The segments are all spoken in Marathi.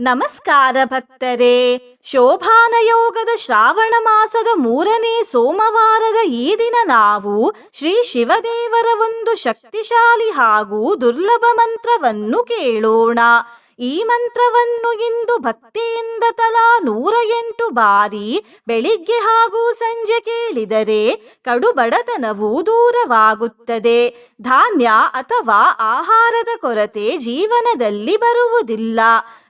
ನಮಸ್ಕಾರ ಭಕ್ತರೇ. ಶೋಭಾನ ಯೋಗದ ಶ್ರಾವಣ ಮಾಸದ ಮೂರನೇ ಸೋಮವಾರದ ಈ ದಿನ ನಾವು ಶ್ರೀ ಶಿವದೇವರ ಒಂದು ಶಕ್ತಿಶಾಲಿ ಹಾಗೂ ದುರ್ಲಭ ಮಂತ್ರವನ್ನು ಕೇಳೋಣ. ಈ ಮಂತ್ರವನ್ನು ಇಂದು ಭಕ್ತಿಯಿಂದ ತಲಾ ನೂರ ಎಂಟು ಬಾರಿ ಬೆಳಿಗ್ಗೆ ಹಾಗೂ ಸಂಜೆ ಕೇಳಿದರೆ ಕಡುಬಡತನವು ದೂರವಾಗುತ್ತದೆ. ಧಾನ್ಯ ಅಥವಾ ಆಹಾರದ ಕೊರತೆ ಜೀವನದಲ್ಲಿ ಬರುವುದಿಲ್ಲ.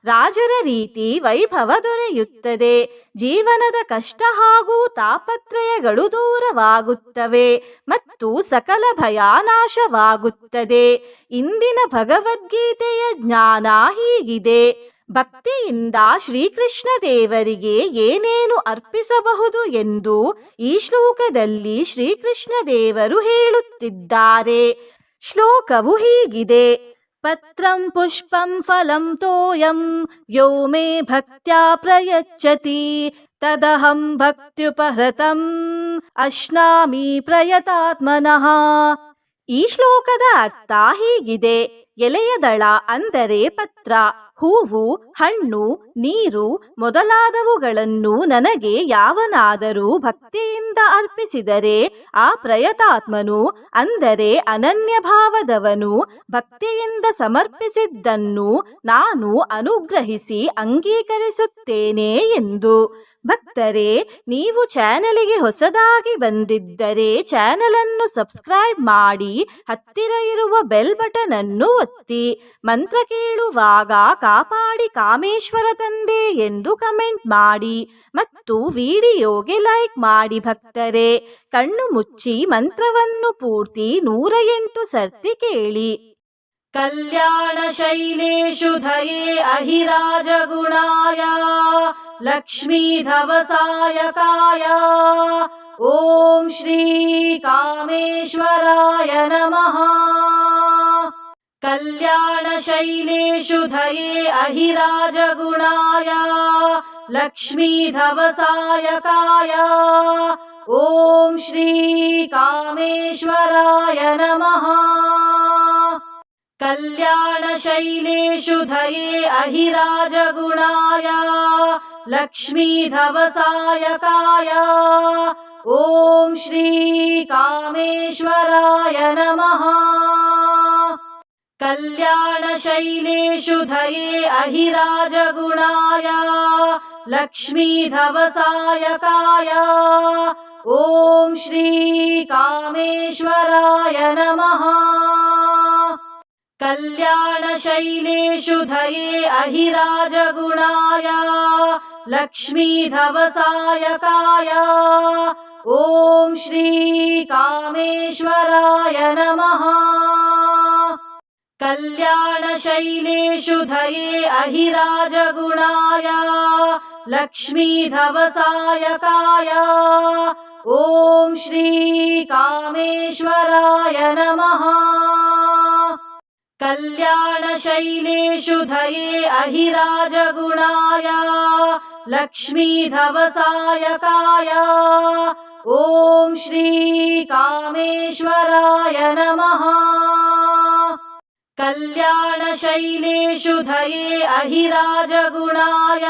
ರಾಜರ ರೀತಿ ವೈಭವ ದೊರೆಯುತ್ತದೆ. ಜೀವನದ ಕಷ್ಟ ಹಾಗೂ ತಾಪತ್ರಯಗಳು ದೂರವಾಗುತ್ತವೆ ಮತ್ತು ಸಕಲ ಭಯ ನಾಶವಾಗುತ್ತದೆ. ಇಂದಿನ ಭಗವದ್ಗೀತೆಯ ಜ್ಞಾನ ಹೀಗಿದೆ. ಭಕ್ತಿಯಿಂದ ಶ್ರೀಕೃಷ್ಣ ದೇವರಿಗೆ ಏನೇನು ಅರ್ಪಿಸಬಹುದು ಎಂದು ಈ ಶ್ಲೋಕದಲ್ಲಿ ಶ್ರೀಕೃಷ್ಣ ದೇವರು ಹೇಳುತ್ತಿದ್ದಾರೆ. ಶ್ಲೋಕವು ಹೀಗಿದೆ. ಪತ್ರಂ ಪುಷ್ಪಂ ಫಲಂ ತೋಯಂ ಯೋ ಮೇ ಭಕ್ತ್ಯಾ ಪ್ರಯಚ್ಛತಿ ತದಹಂ ಭಕ್ತ್ಯುಪಹೃತಂ ಅಶ್ನಾಮಿ ಪ್ರಯತಾತ್ಮನಃ ಈ ಶ್ಲೋಕದ ಅರ್ಥ ಹೀಗಿದೆ ಎಲೆಯ ದಳ ಅಂದರೆ ಪತ್ರ, ಹೂವು, ಹಣ್ಣು, ನೀರು ಮೊದಲಾದವುಗಳನ್ನು ನನಗೆ ಯಾವನಾದರೂ ಭಕ್ತಿಯಿಂದ ಅರ್ಪಿಸಿದರೆ ಆ ಪ್ರಯತಾತ್ಮನು ಅಂದರೆ ಅನನ್ಯ ಭಾವದವನು ಭಕ್ತಿಯಿಂದ ಸಮರ್ಪಿಸಿದ್ದನ್ನು ನಾನು ಅನುಗ್ರಹಿಸಿ ಅಂಗೀಕರಿಸುತ್ತೇನೆ ಎಂದು. ಭಕ್ತರೇ, ನೀವು ಚಾನಲಿಗೆ ಹೊಸದಾಗಿ ಬಂದಿದ್ದರೆ ಚಾನಲನ್ನು ಸಬ್ಸ್ಕ್ರೈಬ್ ಮಾಡಿ ಹತ್ತಿರ ಇರುವ ಬೆಲ್ ಬಟನ್ ಅನ್ನು ಒತ್ತಿ ಮಂತ್ರ ಕೇಳುವಾಗ ಕಾಪಾಡಿ ಕಾಮೇಶ್ವರ ತಂದೆ ಎಂದು ಕಮೆಂಟ್ ಮಾಡಿ ಮತ್ತು ವಿಡಿಯೋಗೆ ಲೈಕ್ ಮಾಡಿ ಭಕ್ತರೇ. ಕಣ್ಣು ಮುಚ್ಚಿ ಮಂತ್ರವನ್ನು ಪೂರ್ತಿ ನೂರ ಎಂಟು ಸರ್ತಿ ಕೇಳಿ. ಕಲ್ಯಾಣ ಶೈಲೇಶು ಧಯೇ ಅಹಿರಾಜ ಗುಣಾಯ. ಗುಣಾಯ ಲಕ್ಷ್ಮೀಧವಸಾಯಕಾಯ ಓಂ ಶ್ರೀ ಕಾಮೇಶ್ವರಾಯ ನಮಃ. कल्याणशैलेषु धये अहिराजगुणाय लक्ष्मीधवसायकाय। ॐ श्रीकामेश्वराय नमः। कल्याणशैलेषु धये अहिराजगुणाय लक्ष्मीधवसायकाय। ॐ श्रीकामेश्वराय नमः। कल्याणशैलेषु धये अहिराजगुणाय लक्ष्मीधवसायकाय। ॐ श्री कामेश्वराय नमः। कल्याणशैलेषु धये अहिराजगुणाय लक्ष्मीधवसायकाय। ॐ श्रीकामेश्वराय नमः। कल्याणशैलेषु धये अहिराजगुणाय लक्ष्मीधवसायकाय। ॐ श्रीकामेश्वराय नमः। कल्याणशैलेषु धये अहिराजगुणाय लक्ष्मीधवसायकाय। ॐ श्रीकामेश्वराय नमः। कल्याणशैलेषु धये अहिराजगुणाय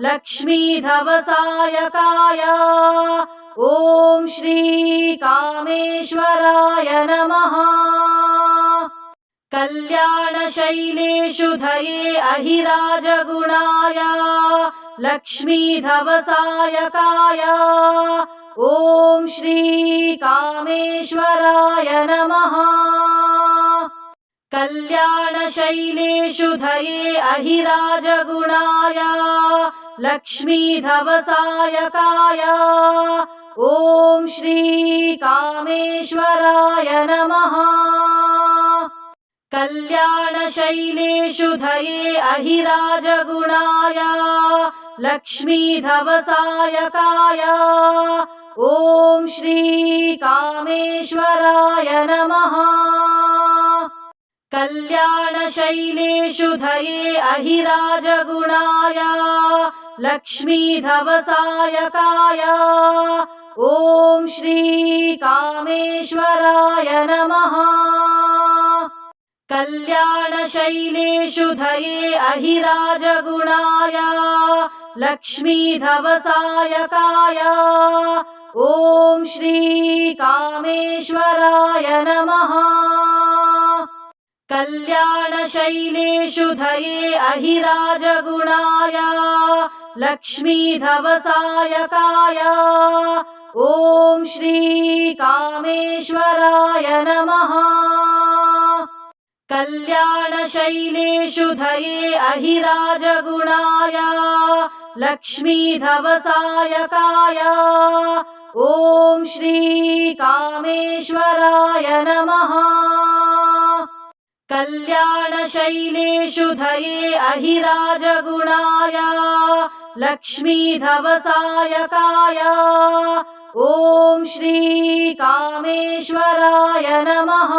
लक्ष्मीधवसायकाय। ॐ श्री नमः। कल्याणशैलेषु धये अहिराजगुणाय लक्ष्मीधवसायकाय। ॐ श्री कामेश्वराय नमः। कल्याणशैलेषु धये अहिराजगुणाय लक्ष्मीधवसायकाय। ॐ श्री नमः। कल्याणशैलेषु धये अहिराजगुणाय लक्ष्मीधवसायकाय। ॐ श्री कामेश्वराय नमः। कल्याणशैलेषु धये अहिराजगुणाय लक्ष्मीधवसायकाय। ॐ श्रीकामेश्वराय नमः। कल्याणशैलेषु धये अहिराजगुणाय लक्ष्मीधवसायकाय। ॐ श्रीकामेश्वराय नमः। कल्याणशैलेषु धये अहिराजगुणाय लक्ष्मीधवसायकाय। ॐ श्रीकामेश्वराय नमः। कल्याणशैलेषु धये अहिराजगुणाय लक्ष्मीधवसायकाय। ॐ श्रीकामेश्वराय नमः। कल्याणशैलेषु धये अहिराजगुणाय लक्ष्मीधवसायकाय। ॐ श्रीकामेश्वराय नमः।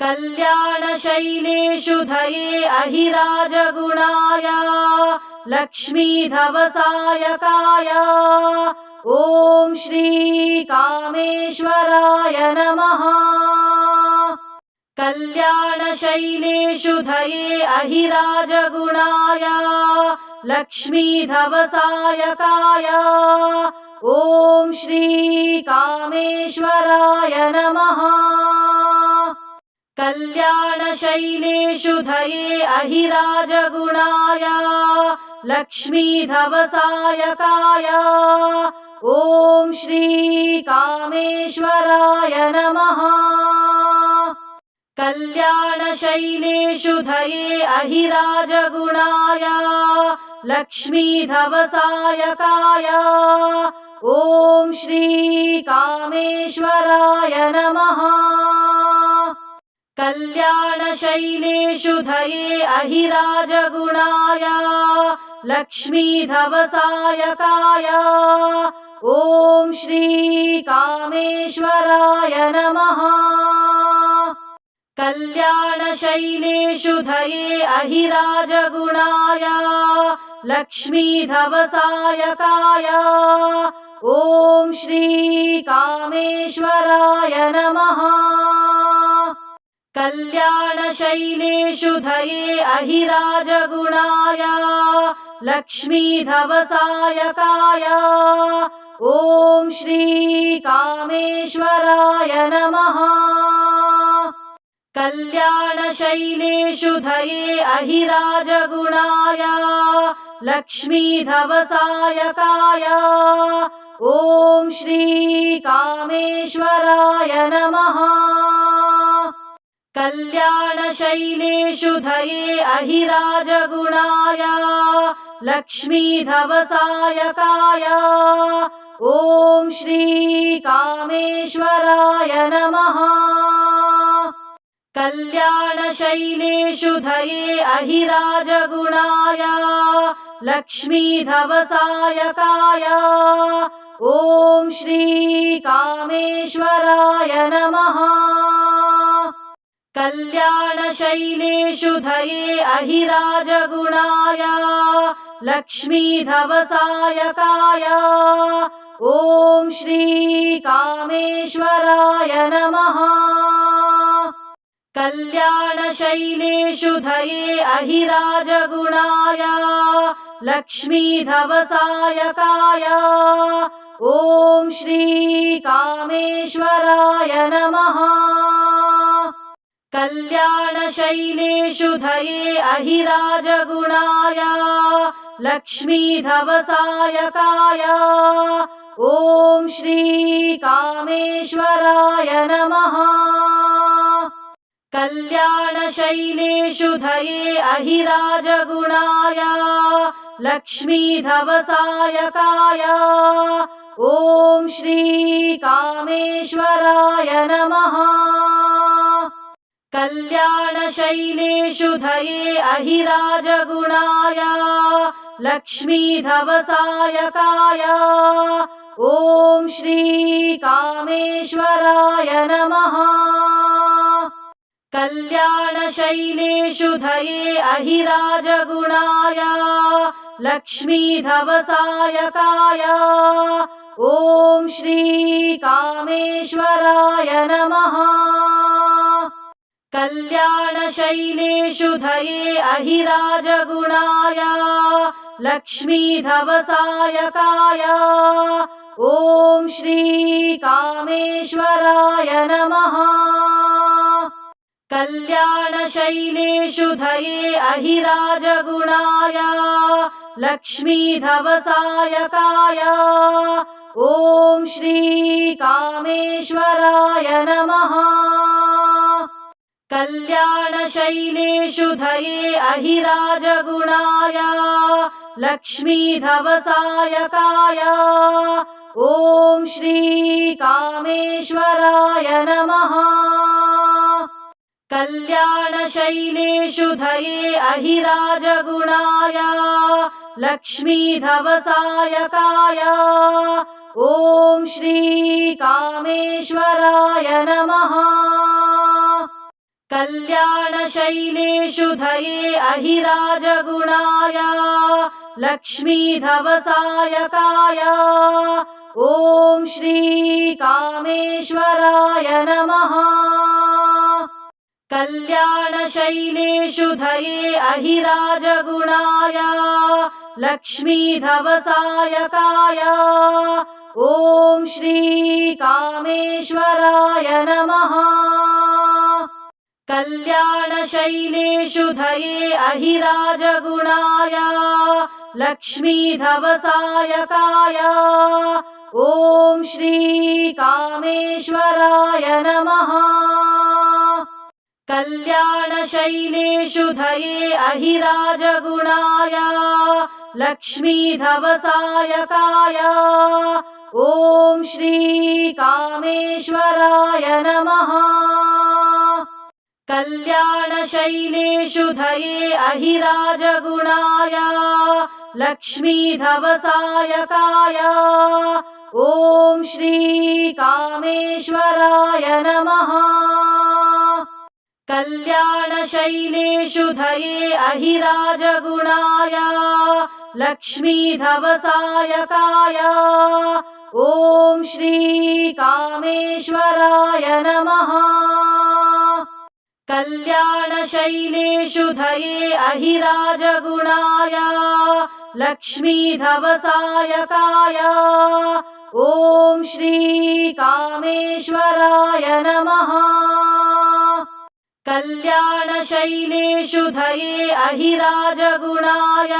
कल्याणशैलेषु धये अहिराजगुणाय लक्ष्मीधवसायकाय। ॐ श्रीकामेश्वराय नमः। कल्याणशैलेषु धये अहिराजगुणाय लक्ष्मीधवसायकाय। ॐ श्रीकामेश्वराय नमः। कल्याणशैलेषु धये अहिराजगुणाय लक्ष्मीधवसायकाय। ॐ श्रीकामेश्वराय नमः। कल्याणशैलेषु धये अहिराजगुणाय लक्ष्मीधवसायकाय। ॐ श्रीकामेश्वराय नमः। कल्याणशैलेषु धये अहिराजगुणाय लक्ष्मीधवसायकाय। ॐ श्रीकामेश्वराय नमः। कल्याणशैलेषु धये अहिराजगुणाय लक्ष्मीधवसायकाय। ॐ श्रीकामेश्वराय नमः। कल्याणशैलेषु धये अहिराजगुणाय लक्ष्मीधवसायकाय। ॐ श्रीकामेश्वराय नमः। कल्याणशैलेषु धये अहिराजगुणाय लक्ष्मीधवसायकाय। ॐ श्रीकामेश्वराय नमः। कल्याणशैलेषु धये अहिराजगुणाय लक्ष्मीधवसायकाय। ॐ श्रीकामेश्वराय नमः। कल्याणशैलेषु धये अहिराजगुणाय लक्ष्मीधवसायकाय। ॐ श्रीकामेश्वराय नमः। कल्याणशैलेषु धये अहिराजगुणाय लक्ष्मीधवसायकाय। ॐ श्रीकामेश्वराय नमः। कल्याणशैलेषु धये अहिराजगुणाय लक्ष्मीधवसायकाय। ॐ श्रीकामेश्वराय नमः। कल्याणशैलेषु धये अहिराजगुणाय लक्ष्मीधवसायकाय। ॐ श्रीकामेश्वराय नमः। कल्याणशैलेषु धये अहिराजगुणाय लक्ष्मीधवसायकाय। ॐ श्रीकामेश्वराय नमः। कल्याणशैलेषु धये अहिराजगुणाय लक्ष्मीधवसायकाय। ॐ श्रीकामेश्वराय नमः। कल्याणशैलेषु धये अहिराजगुणाय लक्ष्मीधवसायकाय। ॐ श्रीकामेश्वराय नमः। कल्याणशैलेषु धये अहिराजगुणाय लक्ष्मीधवसायकाय। ॐ श्रीकामेश्वराय नमः। कल्याणशैलेषु धये अहिराजगुणाय लक्ष्मीधवसायकाय। ॐ श्रीकामेश्वराय नमः। कल्याणशैलेषु धये अहिराजगुणाय लक्ष्मीधवसायकाय। ॐ श्रीकामेश्वराय नमः। कल्याणशैलेषु धये अहिराजगुणाय लक्ष्मीधवसायकाय। ॐ श्रीकामेश्वराय नमः। कल्याणशैलेषु धये अहिराजगुणाय लक्ष्मीधवसायकाय। ॐ श्रीकामेश्वराय नमः। कल्याणशैलेषु धये अहिराजगुणाय लक्ष्मीधवसायकाय। ॐ श्रीकामेश्वराय नमः। कल्याणशैलेषु धये अहिराजगुणाय लक्ष्मीधवसायकाय। ॐ श्रीकामेश्वराय नमः। कल्याणशैलेषु धये अहिराजगुणाय लक्ष्मीधवसायकाय। ॐ श्रीकामेश्वराय नमः। कल्याणशैलेषु धये अहिराजगुणाय लक्ष्मीधवसायकाय। ॐ श्रीकामेश्वराय नमः। कल्याणशैलेषु धये अहिराजगुणाय लक्ष्मीधवसायकाय। ॐ श्रीकामेश्वराय नमः। कल्याणशैलेषु धये अहिराजगुणाय लक्ष्मीधवसायकाय। ॐ श्रीकामेश्वराय नमः। कल्याणशैलेषु धये अहिराजगुणाय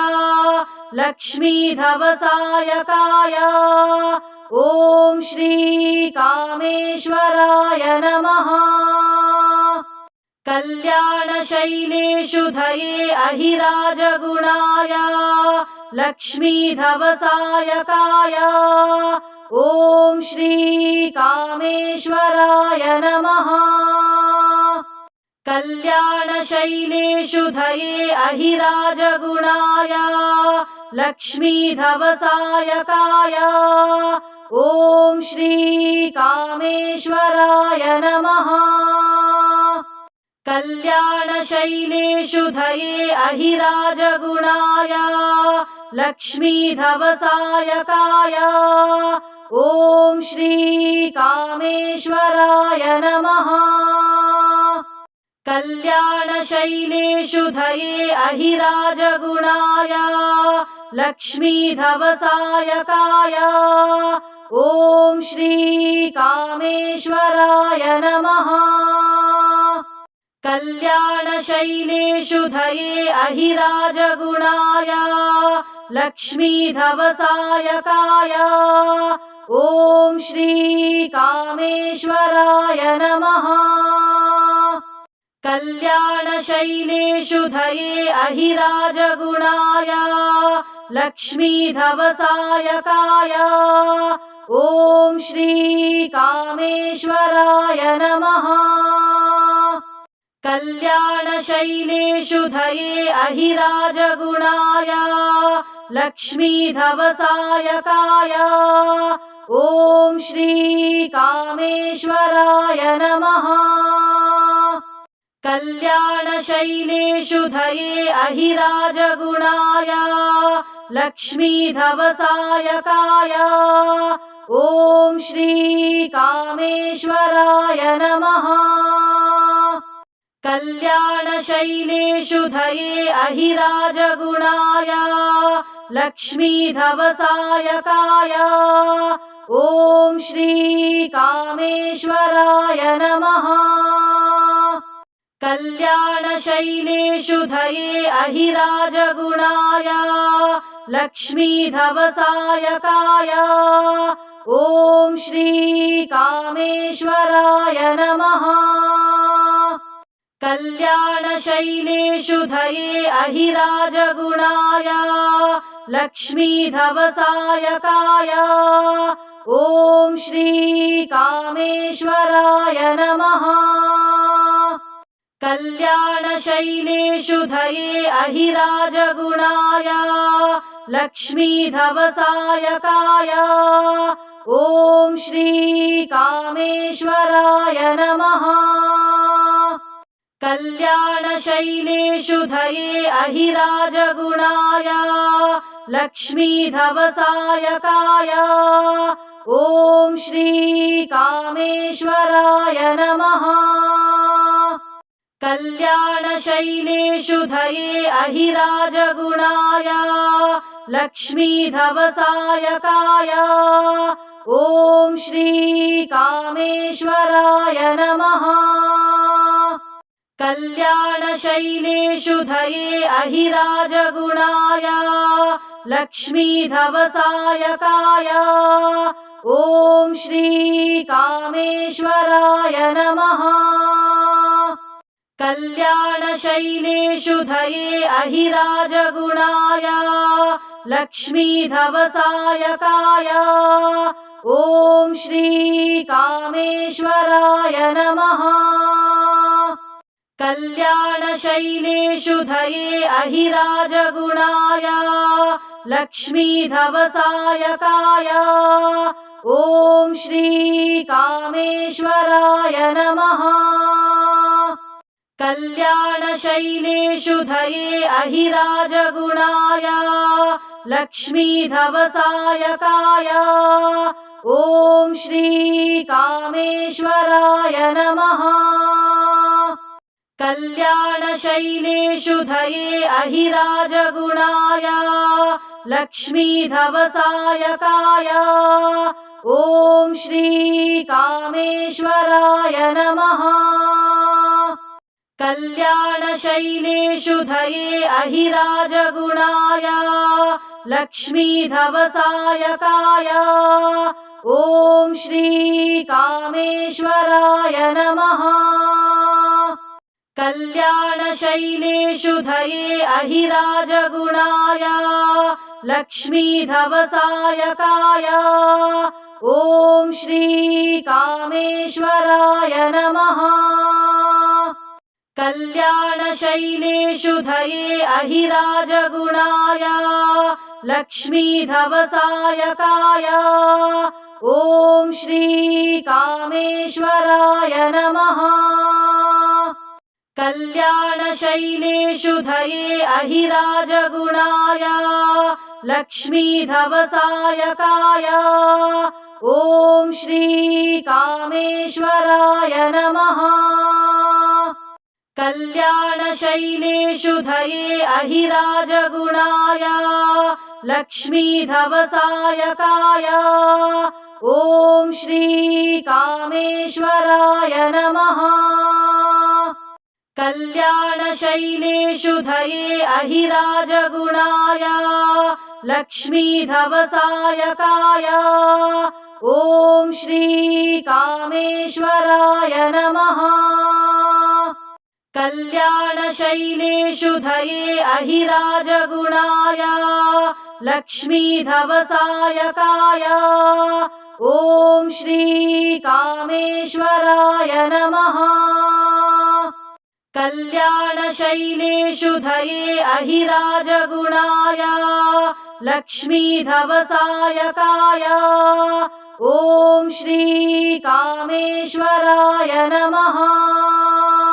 लक्ष्मीधवसायकाय। ॐ श्रीकामेश्वराय नमः। कल्याणशैलेषु धये अहिराजगुणाय लक्ष्मीधवसायकाय। ॐ श्रीकामेश्वराय नमः। कल्याणशैलेषु धये अहिराजगुणाय लक्ष्मीधवसायकाय। ॐ श्रीकामेश्वराय नमः। कल्याणशैलेषु धये अहिराजगुणाय लक्ष्मीधवसायकाय। ॐ श्रीकामेश्वराय नमः। कल्याणशैलेषु धये अहिराजगुणाय लक्ष्मीधवसायकाय। ॐ श्रीकामेश्वराय नमः। कल्याणशैलेषु धये अहिराजगुणाय लक्ष्मीधवसायकाय। ॐ श्रीकामेश्वराय नमः। कल्याणशैलेषु धये अहिराजगुणाय लक्ष्मीधवसायकाय। ॐ श्रीकामेश्वराय नमः। कल्याणशैलेषु धये अहिराजगुणाय लक्ष्मीधवसायकाय। ॐ श्रीकामेश्वराय नमः। कल्याणशैलेषु धये अहिराजगुणाय लक्ष्मीधवसायकाय। ॐ श्रीकामेश्वराय नमः। कल्याणशैलेषु धये अहिराजगुणाय लक्ष्मीधवसायकाय। ॐ श्री कामेश्वराय नमः। कल्याणशैलेषु धये अहिराजगुणाय लक्ष्मीधवसायकाय। ॐ श्रीकामेश्वराय नमः। कल्याणशैलेषु धये अहिराजगुणाय लक्ष्मीधवसायकाय। ॐ श्रीकामेश्वराय नमः। कल्याणशैलेषु धये अहिराजगुणाय लक्ष्मीधवसायकाय। ॐ श्रीकामेश्वराय नमः। कल्याणशैलेषु धये अहिराजगुणाय लक्ष्मीधवसायकाय। ॐ श्रीकामेश्वराय नमः। कल्याणशैलेषु धये अहिराजगुणाय लक्ष्मीधवसायकाय। ॐ श्रीकामेश्वराय नमः। कल्याणशैलेषु धये अहिराजगुणाय लक्ष्मीधवसायकाय। ॐ श्रीकामेश्वराय नमः। कल्याणशैलेषु धये अहिराजगुणाय लक्ष्मीधवसायकाय। ॐ श्रीकामेश्वराय नमः। कल्याणशैलेषु धये अहिराजगुणाय लक्ष्मीधवसायकाय। ॐ श्रीकामेश्वराय नमः। कल्याणशैलेषु धये अहिराजगुणाय लक्ष्मीधवसायकाय। ॐ श्रीकामेश्वराय नमः। कल्याणशैलेषु धये अहिराजगुणाय लक्ष्मीधवसायकाय। ॐ श्रीकामेश्वराय नमः। कल्याणशैलेषु धये अहिराजगुणाय लक्ष्मीधवसायकाय। ॐ श्रीकामेश्वराय नमः। कल्याणशैलेषु धये अहिराजगुणाय लक्ष्मीधवसायकाय। ॐ श्रीकामेश्वराय नमः। कल्याणशैलेषु धये अहिराजगुणाय लक्ष्मीधवसायकाय। ॐ श्रीकामेश्वराय नमः। कल्याणशैलेषु धये अहिराजगुणाय लक्ष्मीधवसायकाय। ॐ श्रीकामेश्वराय नमः। कल्याणशैलेषु धये अहिराजगुणाय लक्ष्मीधवसायकाय। ॐ श्रीकामेश्वराय नमः। कल्याणशैलेषु धये अहिराजगुणाय लक्ष्मीधवसायकाय। ॐ श्रीकामेश्वराय नमः। कल्याणशैलेषु धये अहिराजगुणाय लक्ष्मीधवसायकाय। ॐ श्रीकामेश्वराय नमः। कल्याणशैलेषु धये अहिराजगुणाय लक्ष्मीधवसायकाय। ॐ श्रीकामेश्वराय नमः।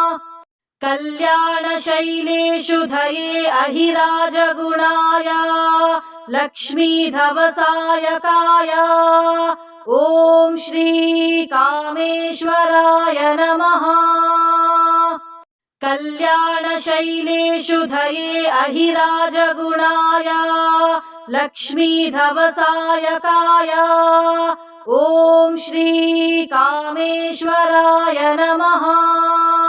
कल्याणशैलेषु धये अहिराजगुणाय लक्ष्मीधवसायकाय। ॐ श्रीकामेश्वराय नमः। कल्याणशैलेषु धये अहिराजगुणाय लक्ष्मीधवसायकाय। ॐ श्रीकामेश्वराय नमः।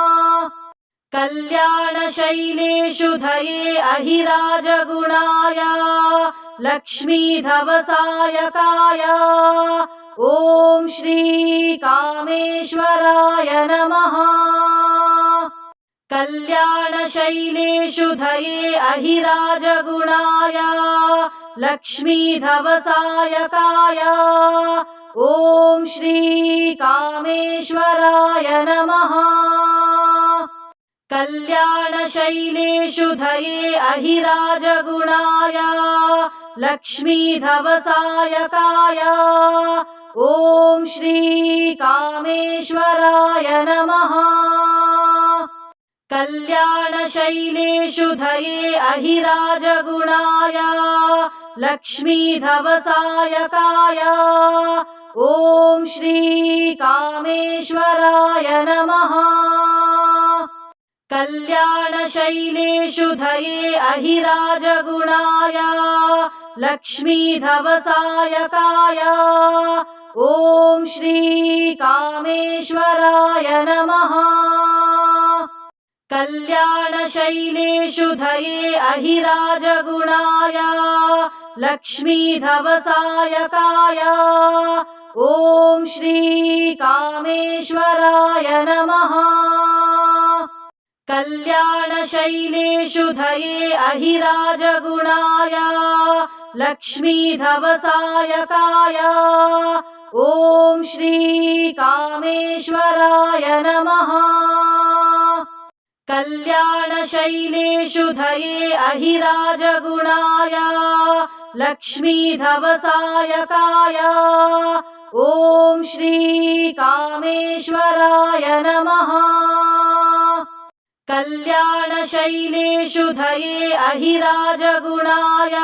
कल्याणशैलेषु धये अहिराजगुणाय लक्ष्मीधवसायकाय। ॐ श्रीकामेश्वराय नमः। कल्याणशैलेषु धये अहिराजगुणाय लक्ष्मीधवसायकाय। ॐ श्रीकामेश्वराय नमः। कल्याणशैलेषु धये अहिराजगुणाय लक्ष्मीधवसायकाय। ॐ श्रीकामेश्वराय नमः। कल्याणशैलेषु धये अहिराजगुणाय लक्ष्मीधवसायकाय। ॐ श्रीकामेश्वराय नमः। कल्याणशैलेषु धये अहिराजगुणाय लक्ष्मीधवसायकाय। ॐ श्रीकामेश्वराय नमः। कल्याणशैलेषु धये अहिराजगुणाय लक्ष्मीधवसायकाय। ॐ श्रीकामेश्वराय नमः। कल्याणशैलेषु धये अहिराजगुणाय लक्ष्मीधवसायकाय। ॐ श्रीकामेश्वराय नमः। कल्याणशैलेषु धये अहिराजगुणाय लक्ष्मीधवसायकाय। ॐ श्रीकामेश्वराय नमः। कल्याणशैलेषु धये अहिराजगुणाय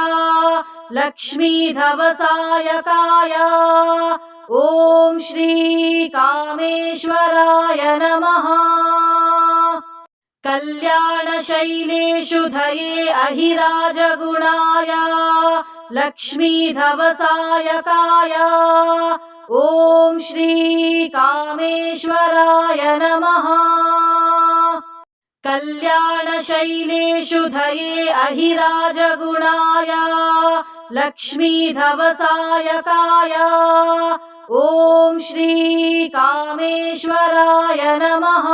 लक्ष्मीधवसायकाय। ॐ श्रीकामेश्वराय नमः। कल्याणशैलेषु धये अहिराजगुणाय लक्ष्मीधवसायकाय। ॐ श्रीकामेश्वराय नमः। कल्याणशैलेषु धये अहिराजगुणाय लक्ष्मीधवसायकाय। ॐ श्रीकामेश्वराय नमः।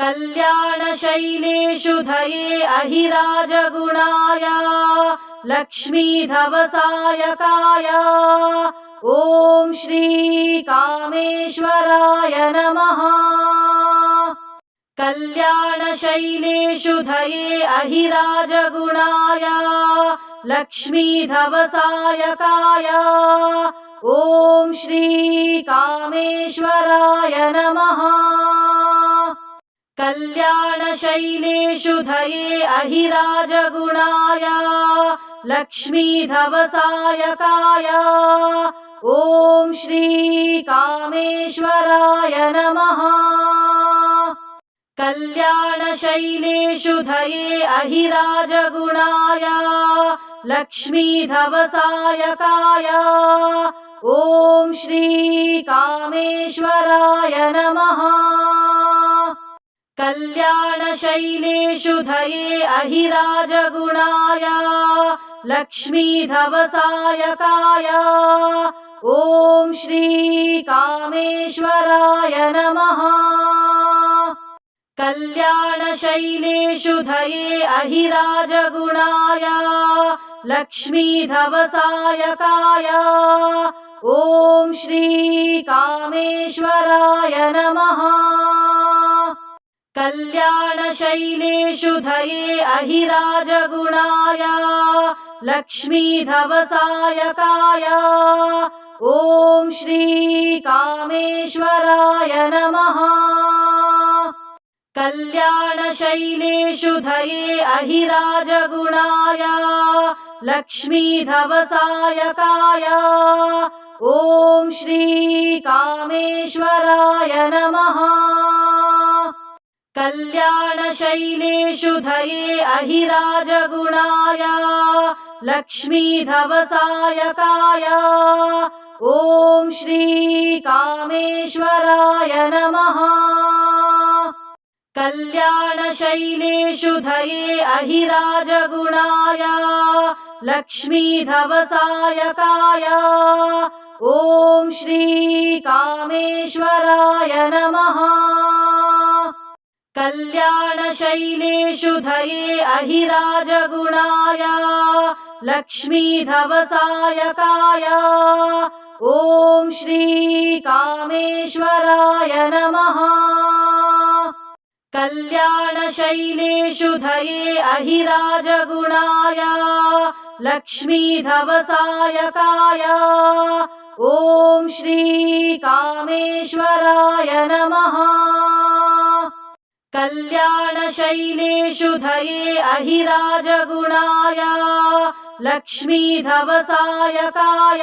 कल्याणशैलेषु धये अहिराजगुणाय लक्ष्मीधवसायकाय। ॐ श्रीकामेश्वराय नमः। कल्याणशैलेषु धये अहिराजगुणाय लक्ष्मीधवसायकाय। ॐ श्रीकामेश्वराय नमः। कल्याणशैलेषु धये अहिराजगुणाय लक्ष्मीधवसायकाय। ॐ श्रीकामेश्वराय नमः। कल्याणशैलेषु धये अहिराजगुणाय लक्ष्मीधवसायकाय। ॐ श्रीकामेश्वराय नमः। कल्याणशैलेषु धये अहिराजगुणाय लक्ष्मीधवसायकाय। ॐ श्रीकामेश्वराय नमः। कल्याणशैलेषु धये अहिराजगुणाय लक्ष्मीधवसायकाय। ॐ श्रीकामेश्वराय नमः। कल्याणशैलेषु धये अहिराजगुणाय लक्ष्मीधवसायकाय। ॐ श्रीकामेश्वराय नमः। कल्याणशैलेषु धये अहिराजगुणाय लक्ष्मीधवसायकाय। ॐ श्रीकामेश्वराय नमः। कल्याणशैलेषु धये अहिराजगुणाय लक्ष्मीधवसायकाय। ॐ श्रीकामेश्वराय नमः। कल्याणशैलेषु धये अहिराजगुणाय लक्ष्मीधवसायकाय। ॐ श्रीकामेश्वराय नमः। कल्याणशैलेषु धये अहिराजगुणाय लक्ष्मीधवसायकाय। ॐ श्रीकामेश्वराय नमः। कल्याणशैलेषु धये अहिराजगुणाय लक्ष्मीधवसायकाय। ॐ श्रीकामेश्वराय नमः। कल्याणशैलेषु धये अहिराजगुणाय लक्ष्मीधवसायकाय।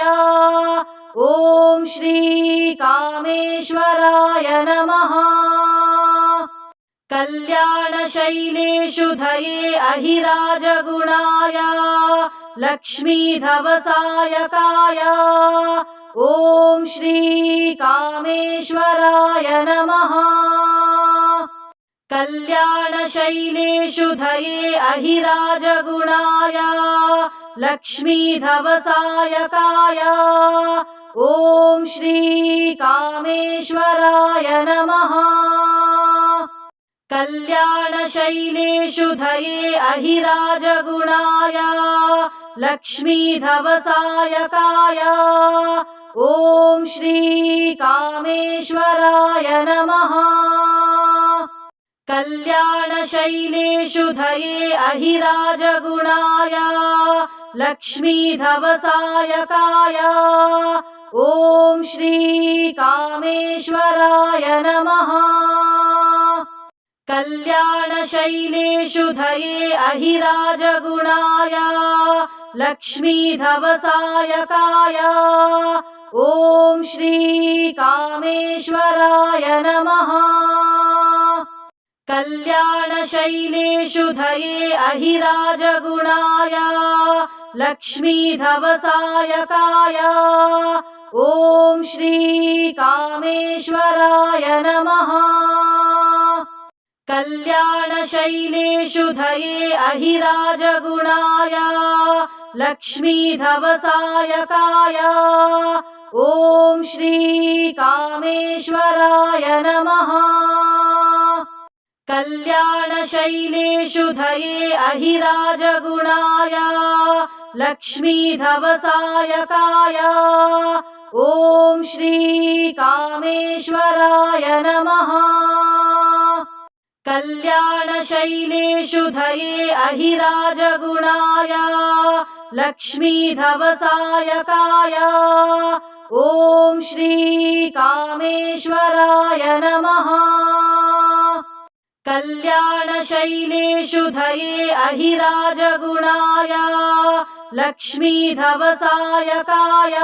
ॐ श्री कामेश्वराय नमः। कल्याणशैलेषु धये अहिराजगुणाय लक्ष्मीधवसायकाय। ॐ श्रीकामेश्वराय नमः। कल्याणशैलेषु धये अहिराजगुणाय लक्ष्मीधवसायकाय। ॐ श्रीकामेश्वराय नमः। कल्याणशैलेषु धये अहिराजगुणाय लक्ष्मीधवसायकाय। ॐ श्रीकामेश्वराय नमः। कल्याणशैलेषु धये अहिराजगुणाय लक्ष्मीधवसायकाय। ॐ श्रीकामेश्वराय नमः। कल्याणशैलेषु धये अहिराजगुणाय लक्ष्मीधवसायकाय। ॐ श्रीकामेश्वराय नमः। कल्याणशैलेषु धये अहिराजगुणाय लक्ष्मीधवसायकाय। ॐ श्रीकामेश्वराय नमः। कल्याणशैलेषु धये अहिराजगुणाय लक्ष्मीधवसायकाय। ॐ श्रीकामेश्वराय नमः। कल्याणशैलेषु धये अहिराजगुणाय लक्ष्मीधवसायकाय। ॐ श्रीकामेश्वराय नमः। कल्याणशैलेषु धये अहिराजगुणाय लक्ष्मीधवसायकाय। ॐ श्रीकामेश्वराय नमः। कल्याणशैलेषु धये अहिराजगुणाय लक्ष्मीधवसायकाय।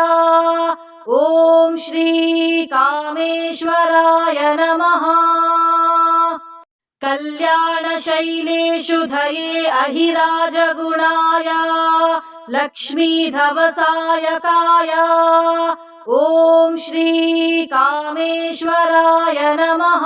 ॐ श्रीकामेश्वराय नमः। कल्याणशैलेषु धये अहिराजगुणाय लक्ष्मीधवसायकाय। ॐ श्रीकामेश्वराय नमः।